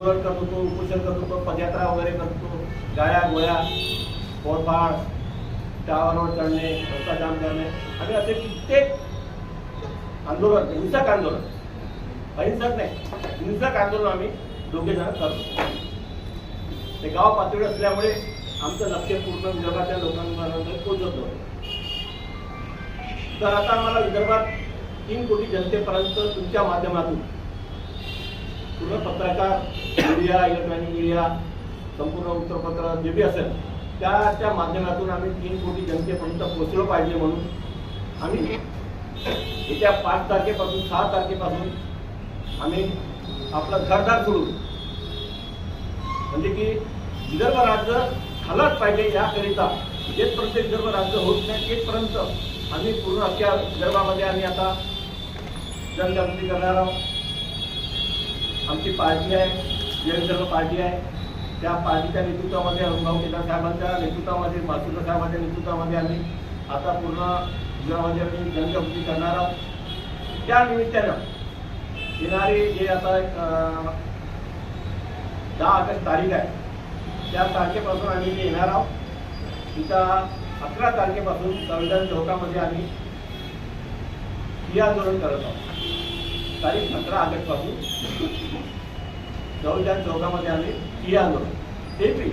आंदोलन करत होतो उपोषण करत होतो पदयात्रा वगैरे करत होतो गाड्या गोळ्या फोडफाड टावरवर चढणे रस्ता जाम करणे. आणि असे कित्येक आंदोलन हिंसक आंदोलन अहिंसक नाही हिंसक आंदोलन आम्ही दोघे जण करतो. ते गाव पातळी असल्यामुळे आमचं लक्ष पूर्ण विदर्भाच्या लोकांपर्यंत पोहोचत नव्हतं तर आता आम्हाला विदर्भात तीन कोटी जनतेपर्यंत तुमच्या माध्यमातून पूर्ण पत्रकार मीडिया इलेक्ट्रॉनिक मीडिया संपूर्ण वृत्तपत्र जे बी असेल त्याच्या माध्यमातून आम्ही तीन कोटी जनतेपर्यंत पोहोचलो पाहिजे म्हणून. आम्ही येत्या पाच तारखेपासून सहा तारखेपासून आम्ही आपलं घरदार सोडून म्हणजे की विदर्भ राज्य झालंच पाहिजे याकरिता जेथपर्यंत विदर्भ राज्य होत नाही तेथपर्यंत आम्ही पूर्ण अख्ख्या विदर्भामध्ये आम्ही आता जनजागृती करणार आहोत. आमची पार्टी आहे जनसर्व पार्टी आहे. त्या पार्टीच्या नेतृत्वामध्ये अनुभव केला साहेबांच्या नेतृत्वामध्ये मासुकर साहेबांच्या नेतृत्वामध्ये आम्ही आता पूर्ण जिल्ह्यामध्ये आम्ही जनजागृती करणार आहोत. त्या निमित्तानं येणारी जे आता एक, दहा ऑगस्ट तारीख आहे त्या तारखेपासून आम्ही येणार आहोत. इथं अकरा तारखेपासून संविधान चौकामध्ये आम्ही ही आंदोलन करत आहोत. तारीख सतरा ऑगस्टपासून संविधान चौकामध्ये आम्ही ही आंदोलन ते पी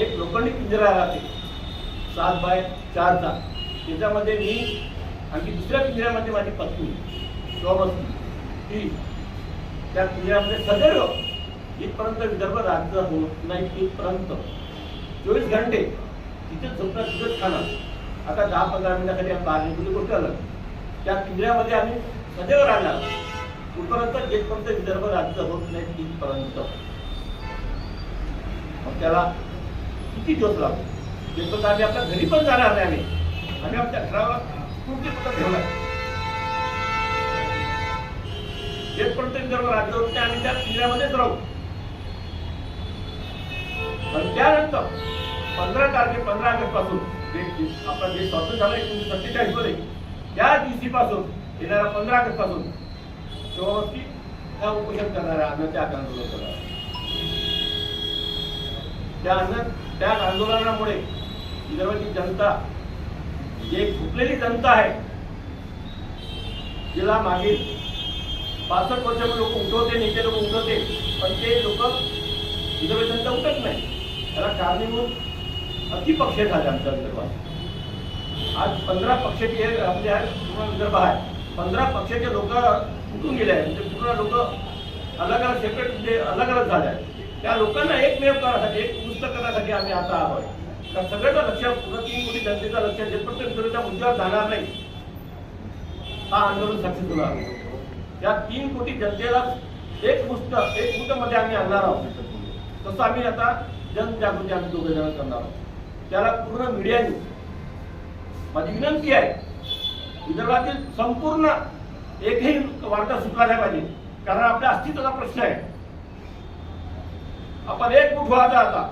एक लोखंडी पिंजरा राहते. सात बाय चारचा त्याच्यामध्ये मी आणखी दुसऱ्या पिंजऱ्यामध्ये माझी पत्नी सोमस्ती ती त्या पिंजऱ्यामध्ये सदैव इथपर्यंत विदर्भ राज्य होत नाही इथपर्यंत. चोवीस घंटे तिथेच झोपणं तिथेच खाणं. आता दहा पंधरा मिनिटाखाली आम्ही बाहेर निघून गोष्ट आलं त्या पिंजऱ्यामध्ये आम्ही सदैव आणला कुठपर्यंत जेथपर्यंत विदर्भ राज्य होत नाही तिथपर्यंत. मग त्याला किती दिवस लागतो? जेथपर्यंत आम्ही आपल्या घरी पण जाणार नाही आम्ही. आम्ही आमच्या घराला कुठे पत्र ठेवणार जेथपर्यंत विदर्भ राज्य होत नाही आम्ही त्या किल्ल्यामध्येच राहू. पण त्यानंतर पंधरा तारखे पंधरा ऑगस्टपासून आपला देश स्वातंत्र्य झाला एकोणीसशे सत्तेचाळीसमध्ये त्या दिवशीपासून येणाऱ्या पंधरा ऑगस्टपासून शेवटी त्या उपोषण करणाऱ्या अन्नाच्या आंदोलन करणार त्या अन्न त्या आंदोलनामुळे विदर्भाची जनता एक फुटलेली जनता आहे जिला मागील पासष्ट वर्षामध्ये लोक उठवते नेते लोक उठवते पण ते लोक विदर्भ जनता उठत नाही. त्याला कारणीभूत अतिपक्ष झाले आमच्या विदर्भात. आज पंधरा पक्षाचे आपले आहे पूर्ण विदर्भ आहे. पंधरा पक्षाचे लोक उठून गेले आहेत. म्हणजे पूर्ण लोक अलग अलग सेपरेट म्हणजे अलग अलग झाले आहेत. त्या लोकांना एकमेव करण्यासाठी एक दुरुस्त करण्यासाठी आम्ही आता आहोत तर सगळ्याचं लक्ष पूर्ण तीन कोटी जनतेचं लक्ष जेपर्यंत त्या मुद्द्यावर जाणार नाही हा आंदोलन सक्सेस होणार या तीन कोटी जनतेला एक मुस्त एक मुठमध्ये आम्ही आणणार आहोत. तसं आम्ही आता जनजागृती आम्ही दोघे जण करणार आहोत. त्याला पूर्ण मीडियाने माझी विनंती आहे विदर्भातील संपूर्ण एकही वार्ता सुटला पाहिजे. कारण आपल्या अस्तित्वाचा प्रश्न आहे. आपण एक मुठ व्हायचा आता.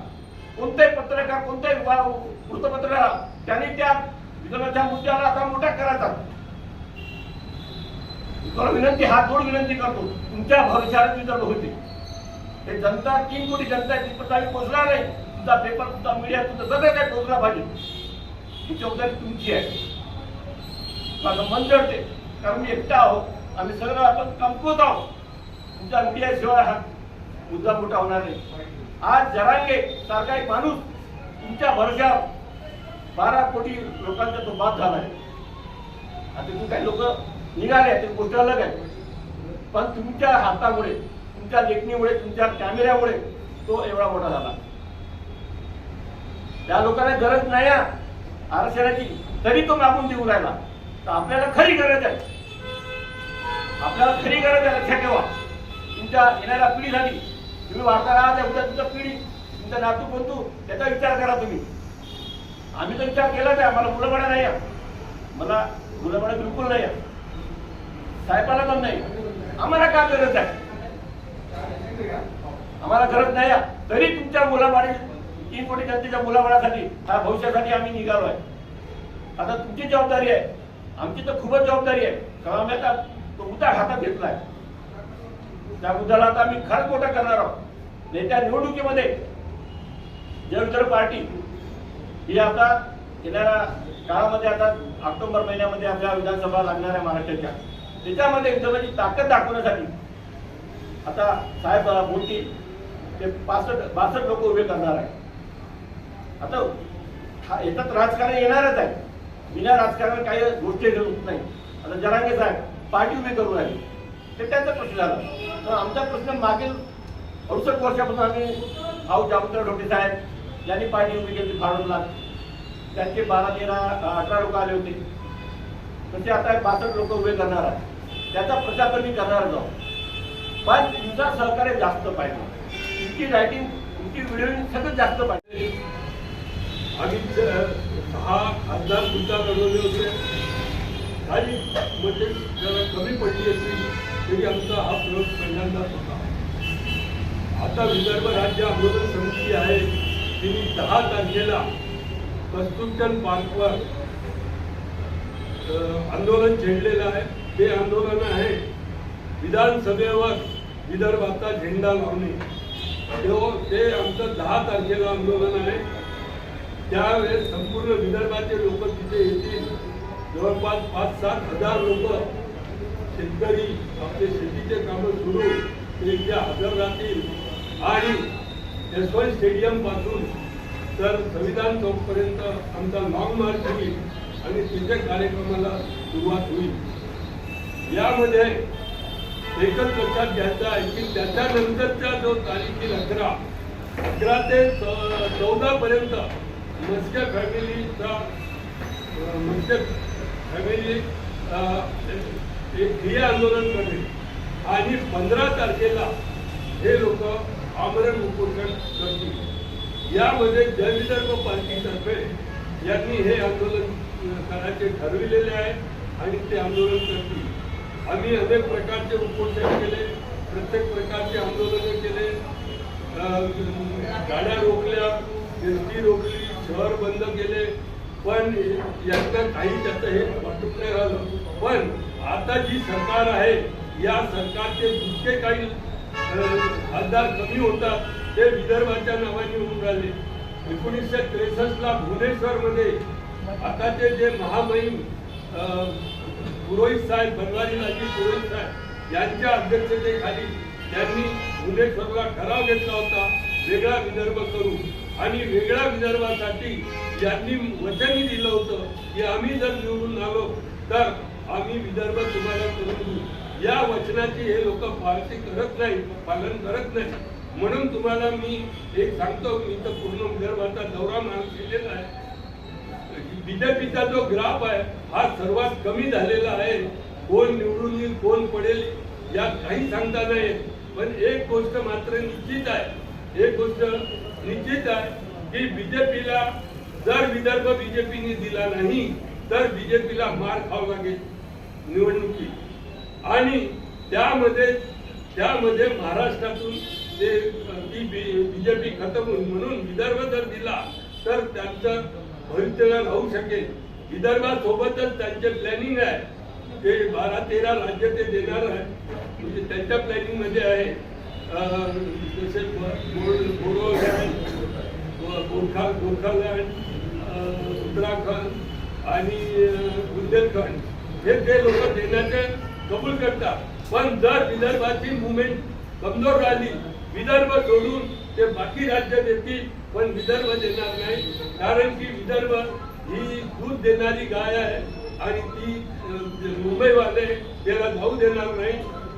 कोणताही पत्रकार कोणताही वृत्तपत्र त्यांनी त्या विदर्भाच्या मुद्द्याला आता मोठा करायचा. तुम्हाला विनंती हात जोड विनंती करतो. तुमच्या भविष्यात विदर्भ होते हे जनता तीन कोटी जनता आहे तिथपर्यंत आम्ही पोहोचणार नाही. तुमचा पेपर तुमचा मीडिया तुमचं सगळं काही पोहोचला पाहिजे. ही जबाबदारी तुमची आहे. माझं मन जडते कारण मी एकटा आहोत. आम्ही सगळं आपण कमकुवत आहोत. तुमच्या मीडियाशिवाय हा मुद्दा मोठा होणार नाही. आज जरांगे सारखा एक माणूस तुमच्या भरोश्यावर बारा कोटी लोकांचा तो बाद झाला आहे. आता काही लोक निघाले ते गोष्ट अलग आहे. पण तुमच्या हातामुळे तुमच्या लेखणीमुळे तुमच्या कॅमेऱ्यामुळे तो एवढा मोठा झाला. त्या लोकांना गरज नाही आरक्षणाची तरी तो मागून देऊ राहिला. तर आपल्याला खरी गरज आहे. आपल्याला खरी गरज आहे लक्षात ठेवा. तुमच्या येणाऱ्या झाली. तुम्ही वाढता राहत उद्या तुमच्या पिढी तुमचा नातू कोणतू त्याचा विचार करा तुम्ही. आम्ही तर विचार केलाच आहे मला मुलंबाळा नाही या मला मुलंबाळा बिलकुल नाही या साहेबाला पण नाही. आम्हाला का गरज आहे? आम्हाला गरज नाही आहे. तरी तुमच्या मुलाबाळी तीन कोटी जनतेच्या मुलाबाळासाठी हा भविष्यासाठी आम्ही निघालो आहे आता तुमची जबाबदारी आहे. आमची तर खूपच जबाबदारी आहे. कारण येतात आता तो मुद्दा हातात घेतलाय. त्या मुद्द्याला आता आम्ही खरंच मोठा करणार आहोत. नेत्या निवडणुकीमध्ये जनतर पार्टी ही आता येणाऱ्या काळामध्ये आता ऑक्टोबर महिन्यामध्ये आपल्या विधानसभा लागणार आहे महाराष्ट्राच्या. त्याच्यामध्ये एकदम ताकद दाखवण्यासाठी आता साहेब मोठी ते पासष्ट बासष्ट लोक उभे करणार आहे आता हा- राजकारण येणारच आहे. विना राजकारण काही गोष्टी होत नाही. आता जरांगे साहेब पार्टी उभी करू राहिली. ते त्यांचा प्रश्न झाला. तर आमचा प्रश्न मागील अडुसष्ट वर्षापासून आम्ही भाऊ जामतर ढोटे साहेब यांनी पार्टी उभी केली फाळूनला त्यांचे बारा तेरा अठरा लोक आले होते. तसे आता बासष्ट लोक उभे करणार आहे त्याचा प्रचार तर मी करणार आहोत पण तुमचा सहकार्य जास्त पाहिजे. तुमची रायटिंग तुमची व्हिडिओ सगळं जास्त पाहिजे. आम्ही हा खासदार सुद्धा लढवले होते. काही मते म्हणजे जरा कमी पडली असली तरी आमचा हा प्रयोग पहिल्यांदाच होता. आता विदर्भ राज्य आंदोलन समिती आहे. तिने दहा तारखेला कस्तुरचंद पार्कवर आंदोलन छेडलेलं आहे. ते आंदोलन आहे. विधानसभेवर विदर्भाचा झेंडा लावणे. ते आमचं दहा तारखेला आंदोलन आहे. त्यावेळेस संपूर्ण विदर्भाचे लोक तिथे येतील. जवळपास पाच सात हजार लोक शेतकरी आपले शेतीचे कामं सुरू ते इथे हजर राहतील. आणि यशवंत स्टेडियमपासून तर संविधान चौकपर्यंत आमचा लॉंग मार्च होईल आणि तिथे कार्यक्रमाला सुरुवात होईल. यामध्ये एकच लक्षात घ्यायचं आहे की त्याच्यानंतरच्या जो तारीख अकरा अकरा ते चौदा पर्यंत मस्के फॅमिलीचा अं, मस्के फॅमिली एक ठिय्या आंदोलन करेल आणि पंधरा तारखेला हे लोक आमरण उपोषण करतील. यामध्ये जनविदर्भ पार्टीतर्फे यांनी हे आंदोलन करायचे ठरविलेले आहे आणि ते आंदोलन करतील. आम्ही अनेक प्रकारचे उपोषण केले प्रत्येक प्रकारचे आंदोलनं केले. गाड्या रोखल्या फिरती रोखली शहर बंद केले पण यांचं काही त्याचं हे वाटून नाही राहिलं. पण आता जी सरकार आहे या सरकारचे जितके काही अं, खासदार कमी होतात ते विदर्भाच्या नावाने होऊन राहिले. एकोणीसशे त्रेसष्टला भुवनेश्वरमध्ये आताचे जे महामहिम अं, पुरोहित साहेब बनवारीलाजी पुरोहित साहेब यांच्या अध्यक्षतेखाली त्यांनी भुवनेश्वरला ठराव घेतला होता वेगळा विदर्भ करू. आणि वेगळ्या विदर्भासाठी यांनी वचनही दिलं होतं की आम्ही जर निवडून आलो तर आम्ही विदर्भ तुम्हाला करून देऊ. या वचनाची हे लोक फारसे करत नाही पालन करत नाही म्हणून तुम्हाला मी एक सांगतो मी तर पूर्ण विदर्भाचा दौरा मान केलेला आहे. बीजेपीचा जो ग्राफ आहे हा सर्वात कमी झालेला आहे. कोण निवडून येईल कोण पडेल यात काही सांगता नाही पण एक गोष्ट मात्र निश्चित आहे. एक गोष्ट निश्चित आहे की बीजेपीला जर विदर्भ बीजेपीने दिला नाही तर बीजेपीला मार खावा लागेल निवडणुकीत आणि त्यामध्ये त्यामध्ये महाराष्ट्रातून ते ती बीजेपी खतम होईल म्हणून विदर्भ जर दिला तर त्यांचं भविष्य राहू शकेल. विदर्भासोबतच त्यांचे प्लॅनिंग आहे. ते बारा तेरा राज्य ते देणार आहे. म्हणजे त्यांच्या प्लॅनिंगमध्ये आहे. जसे बोडो गोरखा गोरखालँड उत्तराखंड आणि बुंदेलखंड हे ते लोक देण्याचे कबूल करतात पण जर विदर्भाची मुवमेंट कमजोर राहिली विदर्भ सोडून ते बाकी राज्य देतील पण विदर्भ देणार नाही कारण की विदर्भ ही दूध देणारी गाय आहे आणि ती मुंबईवाले त्याला जाऊ देणार नाही.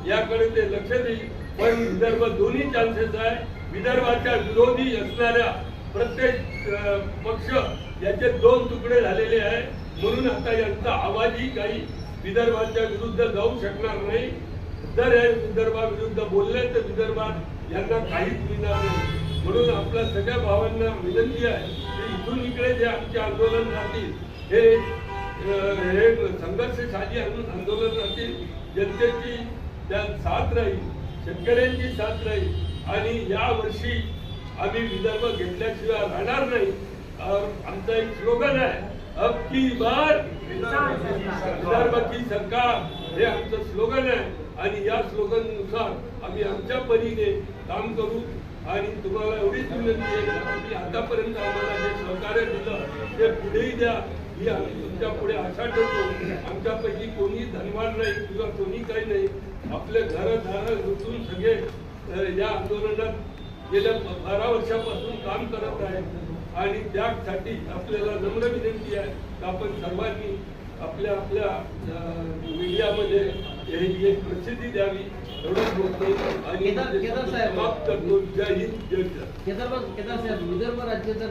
याकडे ते लक्ष देईल. पण विदर्भ दोन्ही चान्सेस आहे. विदर्भाच्या विरोधी असणाऱ्या प्रत्येक पक्ष याचे दोन तुकडे झालेले आहे म्हणून आता यांचा आवाजही काही विदर्भाच्या विरुद्ध जाऊ शकणार नाही. जर हे विदर्भाविरुद्ध बोलले तर विदर्भात यांना काहीच मिळणार नाही. म्हणून आपल्या सगळ्या भावांना विनंती आहे की इथून इकडे जे आमचे आंदोलन राहतील हे हे संघर्षशाली आंदो- आंदोलन राहतील. जनतेची त्यात साथ राहील. शेतकऱ्यांची साथ राहील आणि या वर्षी आम्ही विदर्भ घेतल्याशिवाय राहणार नाही. आमचा एक स्लोगन आहे अब की बार विदर्भाची सरकार. हे आमचं स्लोगन आहे आणि या स्लोगननुसार आम्ही आमच्या परीने काम करू. आणि तुम्हाला एवढीच विनंती आहे की आतापर्यंत आम्हाला जे सहकार्य दिलं ते पुढेही द्या. ही आम्ही तुमच्यापुढे आशा ठेवतो आमच्यापैकी कोणी धनवान नाही किंवा कोणी काही नाही. आपले घर दार लुटून सगळे या आंदोलनात गेल्या बारा वर्षापासून काम करत आहे. आणि त्यासाठी आपल्याला नम्र विनंती आहे की आपण सर्वांनी आपल्या आपल्या मीडियामध्ये एक प्रसिद्धी द्यावी. एवढंच बोलतो. आणि. समाप्त करतो जय हिंद जय केदार केदार साहेब विदर्भ राज्याचा